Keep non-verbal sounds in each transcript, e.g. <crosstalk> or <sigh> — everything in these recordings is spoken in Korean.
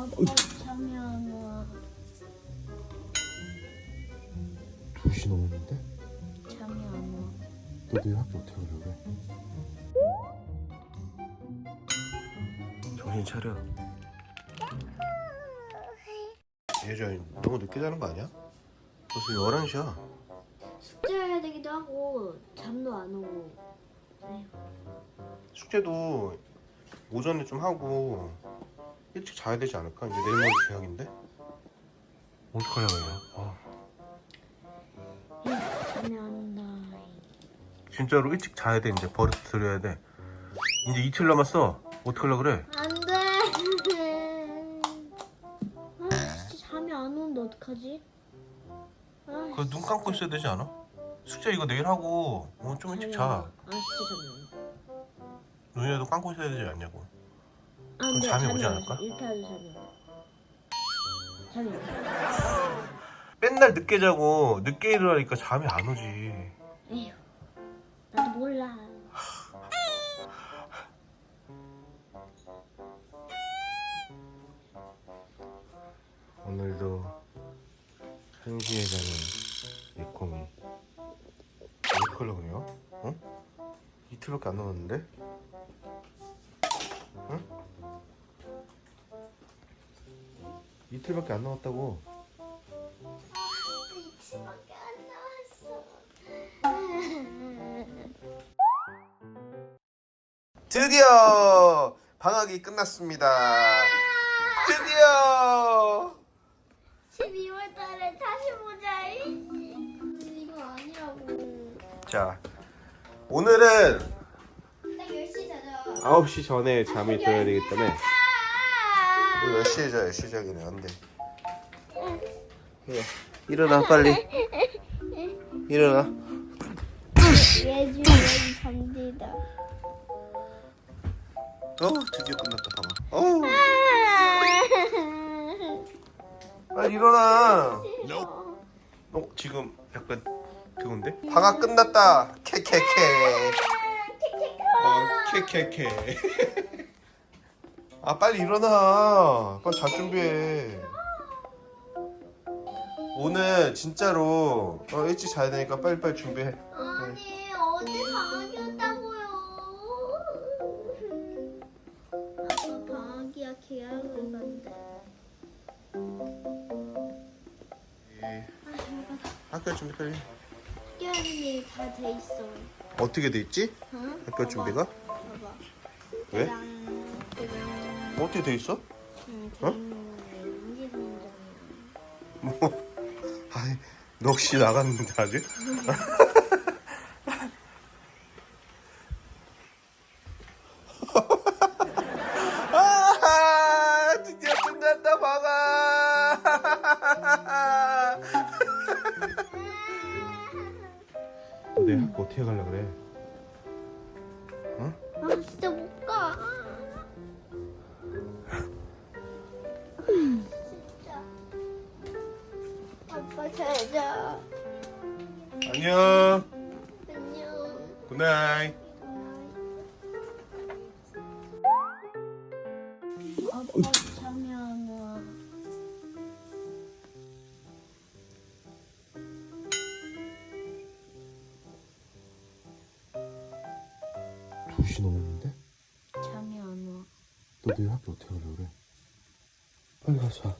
아빠 잠이 안 와. 2시 넘었는데? 잠이 안 와. 너 내일 학교 어떻게 가려고 그래? 정신 차려 예전 너무 늦게 자는 거 아니야? 벌써 11시야 숙제해야 되기도 하고 잠도 안 오고. 에휴, 숙제도 오전에 좀 하고 일찍 자야 되지 않을까? 이제 내일 모레 개학인데? 어떡하려고 해요? 아, 잠이 안. 진짜로 일찍 자야 돼 이제 버릇 들여야 돼 이제 이틀 남았어 어떡하려고 그래? 안 돼. 아, 진짜 잠이 안 오는데 어떡하지? 아, 그거 눈 감고 있어야 되지 않아? 숙제 이거 내일 하고 오늘 좀 일찍 자 아, 진짜 잠이 안 와. 눈이라도 감고 있어야 되지 않냐고 안 그럼 돼, 잠이 오지. 않을까? 해도 잠이 안 와. 잠이 안 와. 맨날 늦게 자고 늦게 일어나니까 잠이 안 오지 에휴, 나도 몰라. 오늘도 한시에 자는 예콩이 어떡하려고 그래요? 어? 이틀밖에 안 남았는데? 응? 이틀밖에 안 남았다고 이치밖에 안 나왔어. 드디어 방학이 끝났습니다 드디어 12월 달에 다시 보자. 이거 아니라고. 자 오늘은 나 10시 자자. 9시 전에 잠이 들어야 되기 때문에 아! 우리 몇 시에 자요? 시작이네. 안돼. 일어나 빨리. 일어나. 예주 예주 잠들다. 어? 드디어 끝났다 방학 어 빨리 일어나. 어 지금 약간 그건데? 방학 끝났다. 케케케. 어 케케케 아 빨리 일어나 빨리 잘 준비해 오늘 진짜로 어, 일찍 자야 되니까 빨리빨리 준비해 아니 어제 방학이었다고요. 아빠 방학이야 계약을 간대. 예. 학교 준비 빨리 되는 일이 다돼 있어. 어떻게 돼 있지? 응? 학교 준비가? 봐봐. 왜? 어떻게 돼 있어? 응, 어? 뭐 아이 넋이 나갔는데 아직? 아 드디어 끝났다 방아 어떻게 가려 그래? 잘 자. 안녕 안녕. 굿나잇 아빠 잠이 안 와. 두시 넘었는데? 잠이 안 와. 너 내일 학교 어떻게 가려 그래? 빨리 가자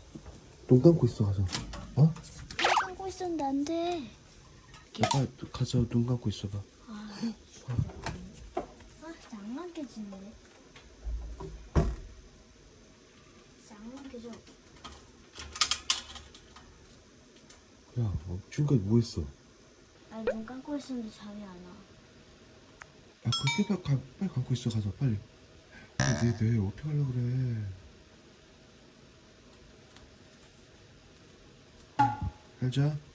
눈 감고 있어 가자 어? 안 돼. 야, 빨리 가자 눈 감고 있어봐 아, 감겨지네. 진짜 안 감겨져. 야 어, 지금까지 뭐 했어? 아니 눈 감고 있었는데 잠이 안 와. 야 그렇게 빨리, 가, 빨리 감고 있어 가자 빨리 내 내일 어떻게 하려 그래 잘자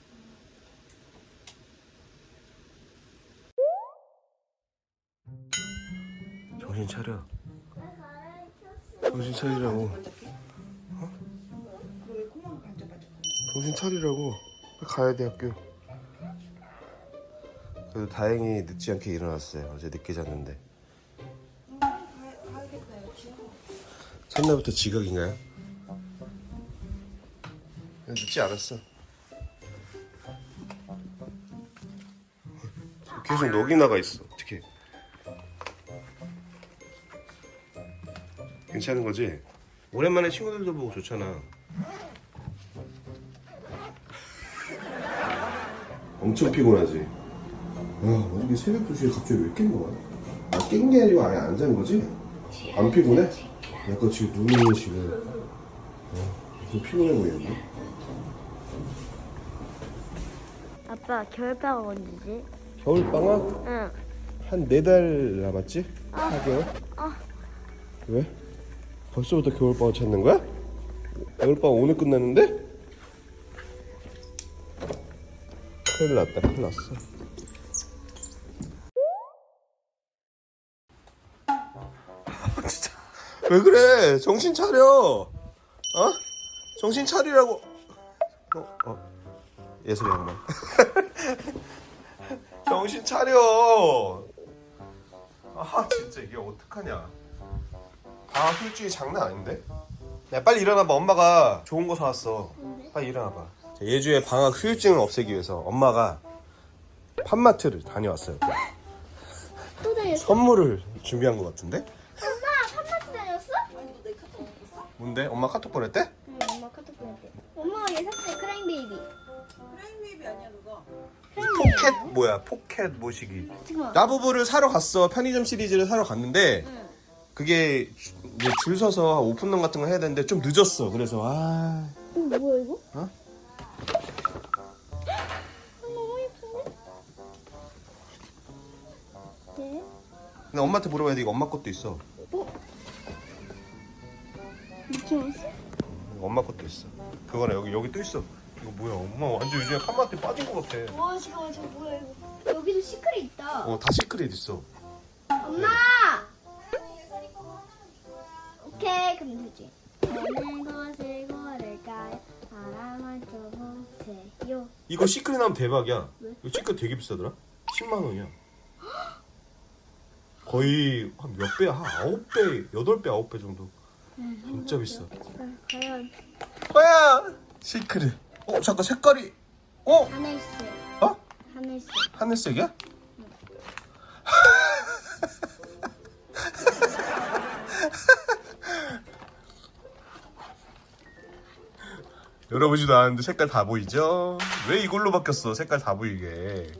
차려 정신 차리라고 어? 정신 차리라고 가야 돼 학교 그래도 다행히 늦지 않게 일어났어요 어제 늦게 잤는데 첫날부터 지각인가요? 늦지 않았어. 계속 녹이 나가 있어. 괜찮은 거지? 오랜만에 친구들도 보고 좋잖아. 엄청 피곤하지? 아, 어저께 새벽 2시에 갑자기 왜 깬 거야? 아, 깬 게 아니고 아예 안 잔 거지? 안 피곤해? 약간 지금 눈이 지금 어, 좀 피곤해 보이는데? 아빠 겨울방학 언제지? 겨울방학? 응. 한 네 달 남았지? 아. 4개월? 아. 왜? 벌써부터 겨울방학 찾는 거야? 겨울방학 오늘 끝났는데? 큰일 났다 큰일 났어 <laughs> 진짜 왜 그래 정신 차려 어? 정신 차리라고 어? 어. 예술의 양말 <laughs> 정신 차려 아 진짜 이게 어떡하냐 아 솔직히 장난 아닌데? 야 빨리 일어나봐 엄마가 좋은 거 사왔어 빨리 일어나봐 자, 예주의 방학 후유증을 없애기 위해서 엄마가 팜마트를 다녀왔어요 또 다녔어? 선물을 준비한 것 같은데? 엄마 팜마트 다녔어? 뭔데? 엄마 카톡 보냈대? 응 엄마 카톡 보냈대 엄마가 얘 샀대 크라잉 베이비 프라임베이비 아니야 그거? 포켓 뭐야 포켓 모시기 잠깐만 라부부를 사러 갔어 편의점 시리즈를 사러 갔는데 응. 그게 뭐 줄 서서 오픈런 같은 거 해야 되는데 좀 늦었어 그래서 아어 뭐야 이거? 어? 너무 예쁜데? 네? 근데 엄마한테 물어봐야 돼 이거 엄마 것도 있어 어? 미키마우스? 이거 엄마 것도 있어 그거는 여기 여기 또 있어 이거 뭐야 엄마 완전 요즘에 팜마트 빠진 것 같아 와 잠깐만 저거 뭐야 이거 여기도 시크릿 있다 어 다 시크릿 있어 엄마! 그럼 되지 어느 곳을 고를까요? 바람을 펴보세요 이거 시크릿 하면 대박이야 왜? 이거 시크릿 되게 비싸더라 10만 원이야 거의 한 몇 배야 한 9배 8배 9배 정도 진짜 비싸 아, 과연 뭐야 시크릿 어 잠깐 색깔이 어? 하늘색 어? 하늘색 하늘색이야? <laughs> 열어보지도 않았는데 색깔 다 보이죠? 왜 이걸로 바뀌었어? 색깔 다 보이게.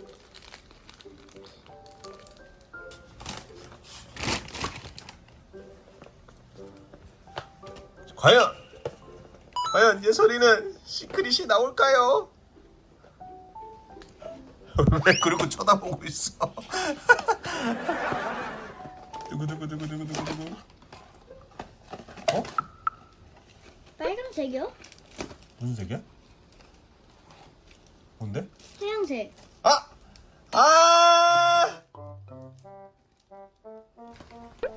과연 과연 예설이는 시크릿이 나올까요? <laughs> 왜 그러고 쳐다보고 있어? <laughs> 두구두구두구두구두구두구. 어? 빨간색이요? 무슨 색이야? 뭔데? 하얀색 아! 아!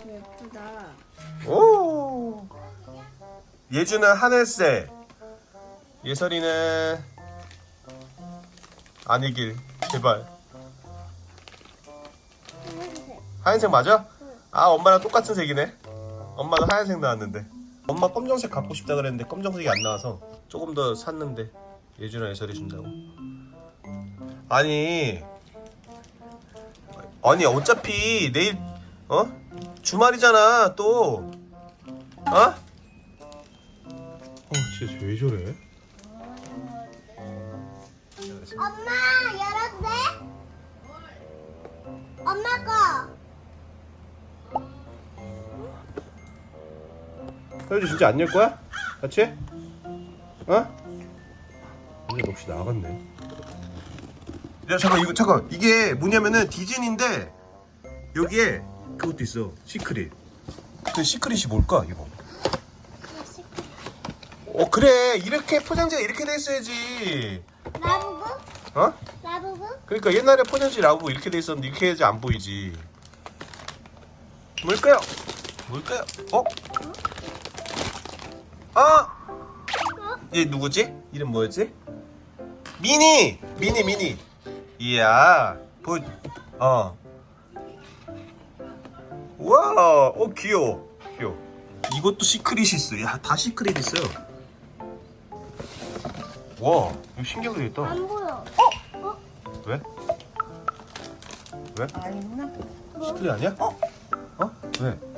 예쁘다 오! 예주는 하늘색. 예설이는 아니길 제발. 하얀색 하얀색 맞아? 아 엄마랑 똑같은 색이네. 엄마도 하얀색 나왔는데. 엄마 검정색 갖고 싶다 그랬는데 검정색이 안 나와서 조금 더 샀는데 예주랑 예설이 준다고. 아니 아니 어차피 내일 어 주말이잖아 또 어? 어 진짜 왜 저래? 엄마 돼? 엄마 거 서유주 진짜 안 열 거야? 같이? 어? 근데 역시 나갔네. 야 잠깐 이거 잠깐 이게 뭐냐면은 디즈니인데 여기에 그것도 있어 시크릿. 그 시크릿이 뭘까 이거? 어 그래 이렇게 포장지가 이렇게 돼 있어야지. 라부부? 어? 라부부? 그러니까 옛날에 포장지 라고 이렇게 돼 있었는데 이렇게 해야지 안 보이지. 뭘까요? 뭘까요? 어? 아! 얘 누구지? 이름 뭐였지? 미니! 미니 미니. 이야. 보 어. 와, 어 귀여워. 귀여워. 이것도 시크릿이 있어. 야, 다 시크릿 있어요. 와 이거 신기하게 되겠다 안 보여. 왜? 왜? 아니구나. 시크릿 아니야? 어? 어? 왜?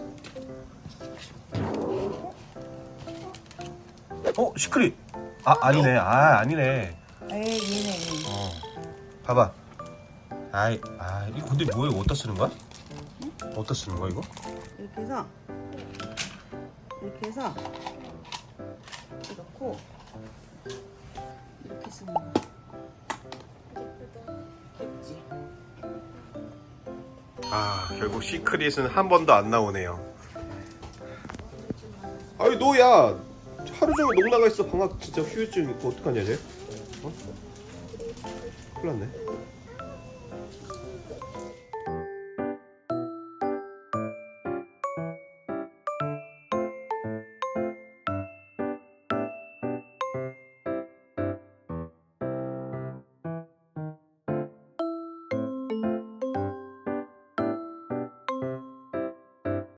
어? 시크릿 아 아니네 아 아니네 에이 얘네. 어 봐봐 아이 아 이거 근데 뭐야 이거 어디다 쓰는 거야? 어디다 쓰는 거야 이거? 이렇게 해서 이렇게 해서 이렇고 이렇게 쓰는 거야. 귀엽지? 아 결국 시크릿은 한 번도 안 나오네요 아니 너야 하루 종일 농 나가 있어 방학 진짜 휴일증 있고 어떡하냐 쟤? 어? 큰일 났네